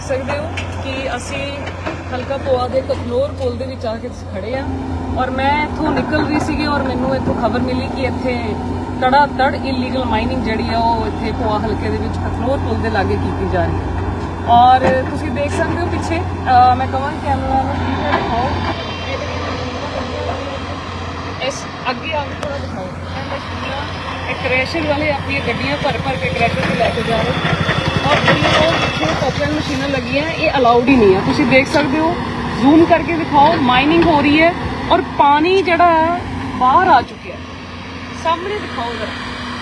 ਦੇਖ ਸਕਦੇ ਹੋ ਕਿ ਅਸੀਂ ਹਲਕਾ ਪੋਆ ਦੇ ਕਤਨੌਰ ਪੁਲ ਦੇ ਵਿੱਚ ਆ ਕੇ ਖੜੇ ਆ। ਔਰ ਮੈਂ ਇੱਥੋਂ ਨਿਕਲ ਰਹੀ ਸੀਗੀ ਔਰ ਮੈਨੂੰ ਇੱਥੋਂ ਖਬਰ ਮਿਲੀ ਕਿ ਇੱਥੇ ਤੜਾ ਤੜ ਇਲੀਗਲ ਮਾਈਨਿੰਗ ਜਿਹੜੀ ਆ ਉਹ ਇੱਥੇ ਪੋਆ ਹਲਕੇ ਦੇ ਵਿੱਚ ਕਤਨੌਰ ਪੁਲ ਦੇ ਲਾਗੇ ਕੀਤੀ ਜਾ ਰਹੀ ਹੈ। ਔਰ ਤੁਸੀਂ ਦੇਖ ਸਕਦੇ ਹੋ ਪਿੱਛੇ ਮੈਂ ਕਹਾਂ ਕੈਮਰਾ ਨੂੰ ਠੀਕ ਹੈ ਦਿਖਾਓ ਇਸ ਅੱਗੇ ਆ ਕੇ ਥੋੜਾ ਦਿਖਾਓ ਇਹ ਕ੍ਰੈਸ਼ਰ ਵਾਲੇ ਆਪਣੀਆਂ ਗੱਡੀਆਂ ਭਰ ਭਰ ਕੇ ਕ੍ਰੈਸ਼ਰ ਤੇ ਲੈ ਕੇ ਜਾ ਰਹੇ। ਔਰ ਜਿਹੜੀਆਂ ਉਹ ਮਸ਼ੀਨਾਂ ਲੱਗੀਆਂ ਇਹ ਅਲਾਉਡ ਹੀ ਨਹੀਂ ਆ। ਤੁਸੀਂ ਦੇਖ ਸਕਦੇ ਹੋ ਜ਼ੂਮ ਕਰਕੇ ਦਿਖਾਓ ਮਾਈਨਿੰਗ ਹੋ ਰਹੀ ਹੈ ਔਰ ਪਾਣੀ ਜਿਹੜਾ ਹੈ ਬਾਹਰ ਆ ਚੁੱਕਿਆ ਹੈ। ਸਾਹਮਣੇ ਦਿਖਾਓ ਜਰਾ।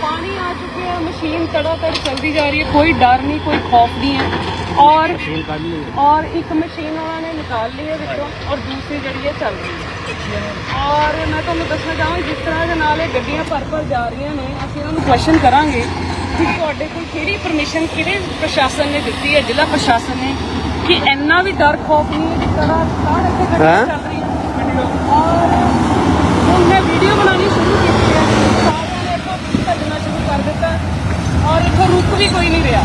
ਪਾਣੀ ਆ ਚੁੱਕਿਆ ਹੈ ਮਸ਼ੀਨ ਤੜਾ ਤੜ ਚਲਦੀ ਜਾ ਰਹੀ ਹੈ ਕੋਈ ਡਰ ਨਹੀਂ ਕੋਈ ਖੌਫ ਨਹੀਂ ਹੈ। ਔਰ ਔਰ ਇੱਕ ਮਸ਼ੀਨ ਉਹਨਾਂ ਨੇ ਨਿਕਾਲ ਲਈ ਹੈ ਵਿੱਚੋਂ ਔਰ ਦੂਸਰੀ ਜਿਹੜੀ ਹੈ ਚੱਲ ਰਹੀ ਹੈ। ਔਰ ਮੈਂ ਤੁਹਾਨੂੰ ਦੱਸਣਾ ਚਾਹਾਂਗੀ ਜਿਸ ਤਰ੍ਹਾਂ ਦੇ ਨਾਲ ਇਹ ਗੱਡੀਆਂ ਭਰ ਭਰ ਜਾ ਰਹੀਆਂ ਨੇ ਅਸੀਂ ਇਹਨਾਂ ਨੂੰ ਕੁਐਸਚਨ ਕਰਾਂਗੇ। ਤੁਹਾਡੇ ਕੋਲ ਕਿਹੜੀ ਪਰਮਿਸ਼ਨ ਕਿਹੜੇ ਪ੍ਰਸ਼ਾਸਨ ਨੇ ਦਿੱਤੀ ਹੈ ਜ਼ਿਲ੍ਹਾ ਪ੍ਰਸ਼ਾਸਨ ਨੇ ਕਿ ਇੰਨਾ ਵੀ ਡਰ ਖੌਫ ਨਹੀਂ ਹੈ ਜਿਸ ਤਰ੍ਹਾਂ ਸਾਰੇ ਇੱਥੇ ਗੱਡੀਆਂ ਚੱਲ ਰਹੀਆਂ ਔਰ ਹੁਣ ਮੈਂ ਵੀਡੀਓ ਬਣਾਉਣੀ ਸ਼ੁਰੂ ਕੀਤੀ ਹੈ। ਸਾਰਿਆਂ ਨੇ ਇੱਥੋਂ ਭੱਜਣਾ ਸ਼ੁਰੂ ਕਰ ਦਿੱਤਾ ਔਰ ਇੱਥੋਂ ਰੁਕ ਵੀ ਕੋਈ ਨਹੀਂ ਰਿਹਾ।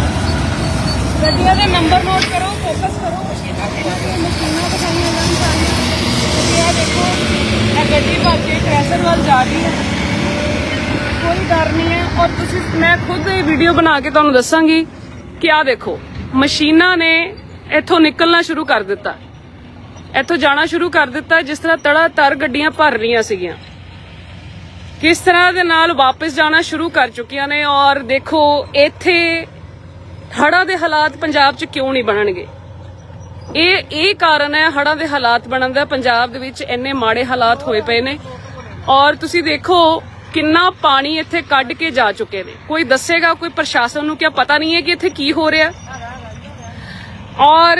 ਗੱਡੀਆਂ ਦੇ ਨੰਬਰ ਨੋਟ ਕਰੋ ਫੋਕਸ ਕਰੋ। ਮਸ਼ੀਨਾਂ ਦਿਖਾਈਆਂ ਜਾਣ ਸਾਰੀਆਂ। ਇਹ ਦੇਖੋ ਇਹ ਗੱਡੀ ਭੱਜ ਕੇ ਕ੍ਰੈਸ਼ਰ ਵੱਲ ਜਾ ਰਹੀ ਹੈ। ਕੋਈ ਡਰ ਨਹੀਂ ਹੈ ਔਰ ਤੁਸੀਂ, ਮੈਂ ਖੁਦ ਇਹ ਵੀਡੀਓ ਬਣਾ ਕੇ ਤੁਹਾਨੂੰ ਦੱਸਾਂਗੀ ਕਿ ਆਹ ਦੇਖੋ, ਮਸ਼ੀਨਾਂ ਨੇ ਇੱਥੋਂ ਨਿਕਲਣਾ ਸ਼ੁਰੂ ਕਰ ਦਿੱਤਾ। ਇੱਥੋਂ ਜਾਣਾ ਸ਼ੁਰੂ ਕਰ ਦਿੱਤਾ ਜਿਸ ਤਰ੍ਹਾਂ ਤੜਾ ਤਰ ਗੱਡੀਆਂ ਭਰ ਰਹੀਆਂ ਸੀਗੀਆਂ। ਕਿਸ ਤਰ੍ਹਾਂ ਦੇ ਨਾਲ ਵਾਪਸ ਜਾਣਾ ਸ਼ੁਰੂ ਕਰ ਚੁੱਕੀਆਂ ਨੇ ਔਰ ਦੇਖੋ, ਇੱਥੇ ਹੜ੍ਹਾਂ ਦੇ ਹਾਲਾਤ ਪੰਜਾਬ 'ਚ ਕਿਉਂ ਨਹੀਂ ਬਣਨਗੇ? ਇਹ ਇਹ ਕਾਰਨ ਹੈ ਹੜ੍ਹਾਂ ਦੇ ਹਾਲਾਤ ਬਣਨ ਦਾ। ਪੰਜਾਬ ਦੇ ਵਿੱਚ ਇੰਨੇ ਮਾੜੇ ਹਾਲਾਤ ਹੋਏ ਪਏ ਨੇ। ਔਰ ਤੁਸੀਂ ਦੇਖੋ ਕਿੰਨਾ ਪਾਣੀ ਇੱਥੇ ਕੱਢ ਕੇ ਜਾ ਚੁੱਕੇ ਨੇ? ਕੋਈ ਦੱਸੇਗਾ, ਕੋਈ ਪ੍ਰਸ਼ਾਸਨ ਨੂੰ? ਕਿਆ ਪਤਾ ਨਹੀਂ ਹੈ ਕਿ ਇੱਥੇ ਕੀ ਹੋ ਰਿਹਾ? ਔਰ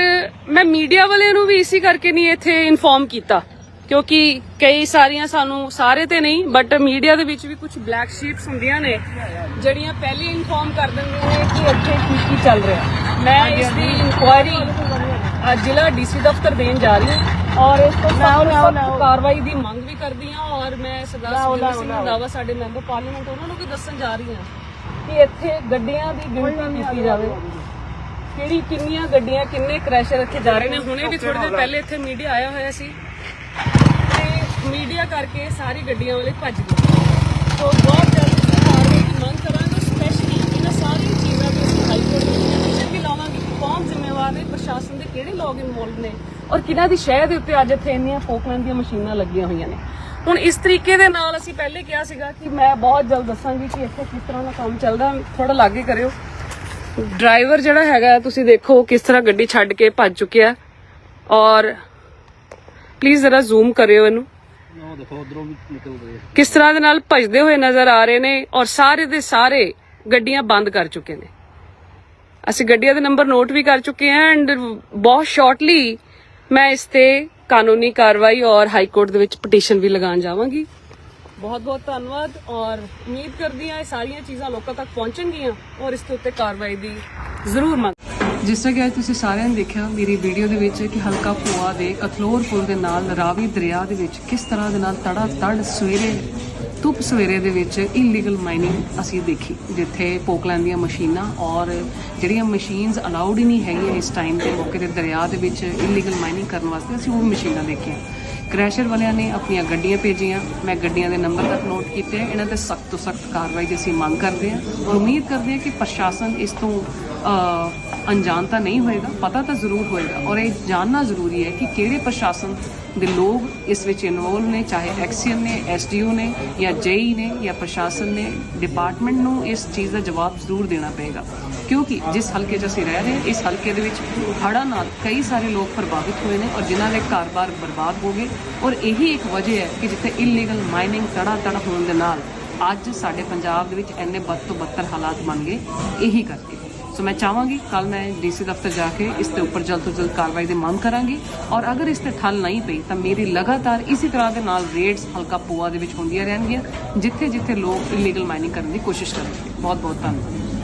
ਮੈਂ ਮੀਡੀਆ ਵਾਲਿਆਂ ਨੂੰ ਵੀ ਇਸੇ ਕਰਕੇ ਨਹੀਂ ਇੱਥੇ ਇਨਫੋਰਮ ਕੀਤਾ, ਕਿਉਂਕਿ ਕਈ ਸਾਰੀਆਂ ਸਾਨੂੰ, ਸਾਰੇ ਤੇ ਨਹੀਂ ਬਟ ਮੀਡੀਆ ਦੇ ਵਿੱਚ ਵੀ ਕੁਝ ਬਲੈਕ ਸ਼ੀਟਸ ਹੁੰਦੀਆਂ ਨੇ, ਜਿਹੜੀਆਂ ਪਹਿਲੇ ਇਨਫੋਰਮ ਕਰ ਦਿੰਦੀਆਂ ਨੇ ਕਿ ਇੱਥੇ ਕੀ ਕੀ ਚੱਲ ਰਿਹਾ। ਮੈਂ ਇਸ ਦੀ ਇਨਕੁਆਇਰੀ ਜ਼ਿਲ੍ਹਾ ਡੀਸੀ ਦਫ਼ਤਰ ਦੇਣ ਜਾ ਰਹੀ ਹਾਂ ਔਰ ਇਸ ਤੋਂ ਸਖਤ ਕਾਰਵਾਈ ਦੀ ਮੰਗ ਵੀ ਕਰਦੀ ਹਾਂ ਔਰ ਮੈਂ ਸਰਦਾਰ ਸੁਖਵਿੰਦਰ ਸਿੰਘ ਰੰਧਾਵਾ ਸਾਡੇ ਮੈਂਬਰ ਪਾਰਲੀਮੈਂਟ ਉਹਨਾਂ ਨੂੰ ਵੀ ਦੱਸਣ ਜਾ ਰਹੀ ਹਾਂ ਕਿ ਇੱਥੇ ਗੱਡੀਆਂ ਦੀ ਗਿਣਤੀ ਕੀਤੀ ਜਾਵੇ। ਕਿਹੜੀ ਕਿੰਨੀਆਂ ਗੱਡੀਆਂ ਕਿੰਨੇ ਕ੍ਰੈਸ਼ਰ ਇੱਥੇ ਜਾ ਰਹੇ ਨੇ? ਹੁਣੇ ਵੀ ਥੋੜੇ ਦਿਨ ਪਹਿਲੇ ਇੱਥੇ ਮੀਡੀਆ ਆਇਆ ਹੋਇਆ ਸੀ। ਤੇ ਮੀਡੀਆ ਕਰਕੇ ਸਾਰੀ ਗੱਡੀਆਂ ਵਾਲੇ ਭੱਜ ਗਏ। ਸੋ ਬਹੁਤ ਜਲਦੀ ਕਾਰਵਾਈ ਦੀ ਮੰਗ ਕਰਾਂਗੇ ਸਪੈਸ਼ਲੀ ਇਹਨਾਂ ਸਾਰੀਆਂ ਚੀਜ਼ਾਂ ਤੇ ਅਸੀਂ ਹਾਈ ਕੋਰਟ ਦੇ ਪਿਟੀਸ਼ਨ ਵੀ ਲਾਵਾਂਗੇ ਕਿ ਕੌਣ ਜ਼ਿੰਮੇਵਾਰ ਨੇ ਪ੍ਰਸ਼ਾਸਨ ਦੇ ਕਿਹੜੇ ਲੋਕ ਇਨਵੋਲਵ ਨੇ? ਔਰ ਕਿਹਨਾਂ ਦੀ ਸ਼ਹਿਰ ਦੇ ਉੱਤੇ ਅੱਜ ਇੱਥੇ ਇੰਨੀਆਂ ਫੋਕਲੈਂਡ ਦੀਆਂ ਮਸ਼ੀਨਾਂ ਲੱਗੀਆਂ ਹੋਈਆਂ ਨੇ? ਹੁਣ ਇਸ ਤਰੀਕੇ ਦੇ ਨਾਲ ਅਸੀਂ ਪਹਿਲੇ ਕਿਹਾ ਸੀਗਾ ਕਿ ਮੈਂ ਬਹੁਤ ਜਲਦ ਦੱਸਾਂਗੀ ਕਿ ਇੱਥੇ ਕਿਸ ਤਰ੍ਹਾਂ ਦਾ ਕੰਮ ਚੱਲਦਾ। ਥੋੜਾ ਲਾਗੇ ਕਰਿਓ। ਡਰਾਈਵਰ ਜਿਹੜਾ ਹੈਗਾ ਤੁਸੀਂ ਦੇਖੋ ਕਿਸ ਤਰ੍ਹਾਂ ਗੱਡੀ ਛੱਡ ਕੇ ਭੱਜ ਚੁੱਕਿਆ। ਔਰ ਪਲੀਜ਼ ਜ਼ਰਾ ਜ਼ੂਮ ਕਰਿਓ ਇਹਨੂੰ। ਕਿਸ ਤਰ੍ਹਾਂ ਦੇ ਨਾਲ ਭਜਦੇ ਹੋਏ ਨਜ਼ਰ ਆ ਰਹੇ ਨੇ ਔਰ ਸਾਰੇ ਦੇ ਸਾਰੇ ਗੱਡੀਆਂ ਬੰਦ ਕਰ ਚੁੱਕੇ ਨੇ। ਅਸੀਂ ਗੱਡੀਆਂ ਦੇ ਨੰਬਰ ਨੋਟ ਵੀ ਕਰ ਚੁੱਕੇ ਹਾਂ ਐਂਡ ਬਹੁਤ ਸ਼ਾਰਟਲੀ ਮੈਂ ਇਸ ਤੇ ਕਾਨੂੰਨੀ ਕਾਰਵਾਈ ਔਰ ਹਾਈ ਕੋਰਟ ਦੇ ਵਿੱਚ ਪਟੀਸ਼ਨ ਵੀ ਲਗਾਉਣ ਜਾਵਾਂਗੀ। ਬਹੁਤ ਬਹੁਤ ਧੰਨਵਾਦ ਔਰ ਉਮੀਦ ਕਰਦੀ ਹਾਂ ਇਹ ਸਾਰੀਆਂ ਚੀਜ਼ਾਂ ਲੋਕਾਂ ਤੱਕ ਪਹੁੰਚਣਗੀਆਂ ਔਰ ਇਸ ਦੇ ਉੱਤੇ ਕਾਰਵਾਈ ਦੀ ਜ਼ਰੂਰ ਮੰਗ। ਜਿਸ ਤਰ੍ਹਾਂ ਕਿ ਅੱਜ ਤੁਸੀਂ ਸਾਰਿਆਂ ਨੇ ਦੇਖਿਆ, ਮੇਰੀ ਵੀਡੀਓ ਦੇ ਵਿੱਚ ਕਿ ਹਲਕਾ ਪੋਆ ਦੇ ਕਥਲੋਰ ਪੁਲ ਦੇ ਨਾਲ ਰਾਵੀ ਦਰਿਆ ਦੇ ਵਿੱਚ ਕਿਸ ਤਰ੍ਹਾਂ ਦੇ ਨਾਲ ਤੜਾ ਤੜ ਸਵੇਰੇ ਧੁੱਪ ਸਵੇਰੇ ਦੇ ਵਿੱਚ ਇਲੀਗਲ ਮਾਈਨਿੰਗ ਅਸੀਂ ਦੇਖੀ, ਜਿੱਥੇ ਪੋਕਲੈਂਡ ਦੀਆਂ ਮਸ਼ੀਨਾਂ ਔਰ ਜਿਹੜੀਆਂ ਮਸ਼ੀਨਸ ਅਲਾਉਡ ਹੀ ਨਹੀਂ ਹੈਗੀਆਂ ਇਸ ਟਾਈਮ ਤੇ ਮੌਕੇ ਤੇ ਦਰਿਆ ਦੇ ਵਿੱਚ ਇਲੀਗਲ ਮਾਈਨਿੰਗ ਕਰਨ ਵਾਸਤੇ ਅਸੀਂ ਉਹ ਮਸ਼ੀਨਾਂ ਦੇਖੀਆਂ। ਕ੍ਰੈਸ਼ਰ ਵਾਲਿਆਂ ਨੇ ਆਪਣੀਆਂ ਗੱਡੀਆਂ ਭੇਜੀਆਂ। ਮੈਂ ਗੱਡੀਆਂ ਦੇ ਨੰਬਰ ਤੱਕ ਨੋਟ ਕੀਤੇ। ਇਹਨਾਂ ਤੇ ਸਖਤ ਤੋਂ ਸਖਤ ਕਾਰਵਾਈ ਦੀ ਅਸੀਂ ਮੰਗ ਕਰਦੇ ਹਾਂ। ਔਰ ਉਮੀਦ ਕਰਦੇ ਹਾਂ ਕਿ ਪ੍ਰਸ਼ਾਸਨ ਇਸ ਤੋਂ ਅਣਜਾਣ ਤਾਂ ਨਹੀਂ ਹੋਏਗਾ, ਪਤਾ ਤਾਂ ਜ਼ਰੂਰ ਹੋਏਗਾ ਔਰ ਇਹ ਜਾਣਨਾ ਜ਼ਰੂਰੀ ਹੈ ਕਿ ਕਿਹੜੇ ਪ੍ਰਸ਼ਾਸਨ ਦੇ ਲੋਕ ਇਸ ਵਿੱਚ ਇਨਵੋਲਵ ਨੇ, ਚਾਹੇ ਐਕਸੀਅਨ ਨੇ ਐਸਡੀਓ ਨੇ ਜਾਂ ਜੇਈ ਨੇ ਜਾਂ ਪ੍ਰਸ਼ਾਸਨ ਨੇ ਡਿਪਾਰਟਮੈਂਟ ਨੂੰ ਇਸ ਚੀਜ਼ ਦਾ ਜਵਾਬ ਜ਼ਰੂਰ ਦੇਣਾ ਪਏਗਾ। ਕਿਉਂਕਿ ਜਿਸ ਹਲਕੇ 'ਚ ਅਸੀਂ ਰਹਿ ਰਹੇ ਹਾਂ, ਇਸ ਹਲਕੇ ਦੇ ਵਿੱਚ ਹੜ੍ਹਾਂ ਨਾਲ ਕਈ ਸਾਰੇ ਲੋਕ ਪ੍ਰਭਾਵਿਤ ਹੋਏ ਨੇ ਔਰ ਜਿਨ੍ਹਾਂ ਦੇ ਘਰ-ਬਾਰ ਬਰਬਾਦ ਹੋ ਗਏ ਔਰ ਇਹੀ ਇੱਕ ਵਜ੍ਹਾ ਹੈ ਕਿ ਜਿੱਥੇ ਇਲੀਗਲ ਮਾਈਨਿੰਗ ਤੜਾ ਤੜ ਹੋਣ ਦੇ ਨਾਲ ਅੱਜ ਸਾਡੇ ਪੰਜਾਬ ਦੇ ਵਿੱਚ ਇੰਨੇ ਬਦ ਤੋਂ ਬੱਤਰ ਹਾਲਾਤ ਬਣ ਗਏ, ਇਹੀ ਕਰਕੇ। ਸੋ ਮੈਂ ਚਾਹਾਂਗੀ ਕੱਲ ਮੈਂ ਡੀਸੀ ਦਫ਼ਤਰ ਜਾ ਕੇ ਇਸ ਦੇ ਉੱਪਰ ਜਲਦ ਤੋਂ ਜਲਦ ਕਾਰਵਾਈ ਦੀ ਮੰਗ ਕਰਾਂਗੀ। ਔਰ ਅਗਰ ਇਸ ਤੇ ਠੱਲ ਨਹੀਂ ਪਈ ਤਾਂ ਮੇਰੀ ਲਗਾਤਾਰ ਇਸੇ ਤਰ੍ਹਾਂ ਦੇ ਨਾਲ ਰੇਡਸ ਹਲਕਾ ਪੂਆ ਦੇ ਵਿੱਚ ਹੁੰਦੀਆਂ ਰਹਿਣਗੀਆਂ ਜਿੱਥੇ ਜਿੱਥੇ ਲੋਕ ਇਲੀਗਲ ਮਾਈਨਿੰਗ ਕਰਨ ਦੀ ਕੋਸ਼ਿਸ਼ ਕਰਨਗੇ। ਬਹੁਤ ਬਹੁਤ ਧੰਨਵਾਦ।